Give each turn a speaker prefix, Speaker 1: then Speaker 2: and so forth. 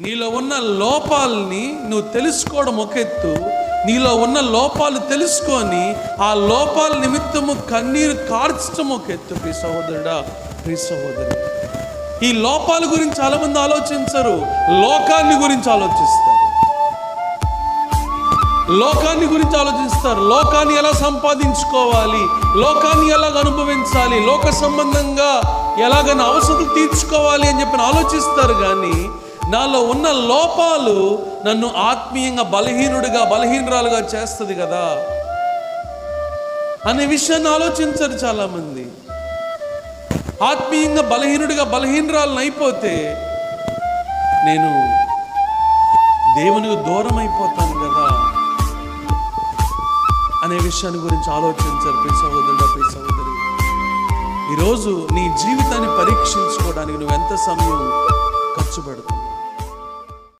Speaker 1: నీలో ఉన్న లోపాలని నువ్వు తెలుసుకోవడం ఒక ఎత్తు. నీలో ఉన్న లోపాలు తెలుసుకొని ఆ లోపాల నిమిత్తము కన్నీరు కార్చడం ఒక ఎత్తు. ప్రియ సహోదరుడా ప్రియ సహోదరు. ఈ లోపాల గురించి చాలామంది ఆలోచించరు. లోకాన్ని గురించి ఆలోచిస్తారు. లోకాన్ని గురించి ఆలోచిస్తారు. లోకాన్ని ఎలా సంపాదించుకోవాలి? లోకాన్ని ఎలాగ అనుభవించాలి? లోక సంబంధంగా ఎలాగైనా అవసరం తీర్చుకోవాలి అని చెప్పి ఆలోచిస్తారు కానీ నాలో ఉన్న లోపాలు నన్ను ఆత్మీయంగా బలహీనుడిగా బలహీనరాలుగా చేస్తుంది కదా? అనే విషయాన్ని ఆలోచించరు చాలామంది. ఆత్మీయంగా బలహీనుడిగా బలహీనరాలను అయిపోతే నేను దేవునికి దూరం అయిపోతాను కదా? అనే విషయాన్ని గురించి ఆలోచించారు. ప్రియ సహోదరుడు ప్రియ సహోదరి ఈరోజు నీ జీవితాన్ని పరీక్షించుకోవడానికి నువ్వు ఎంత సమయం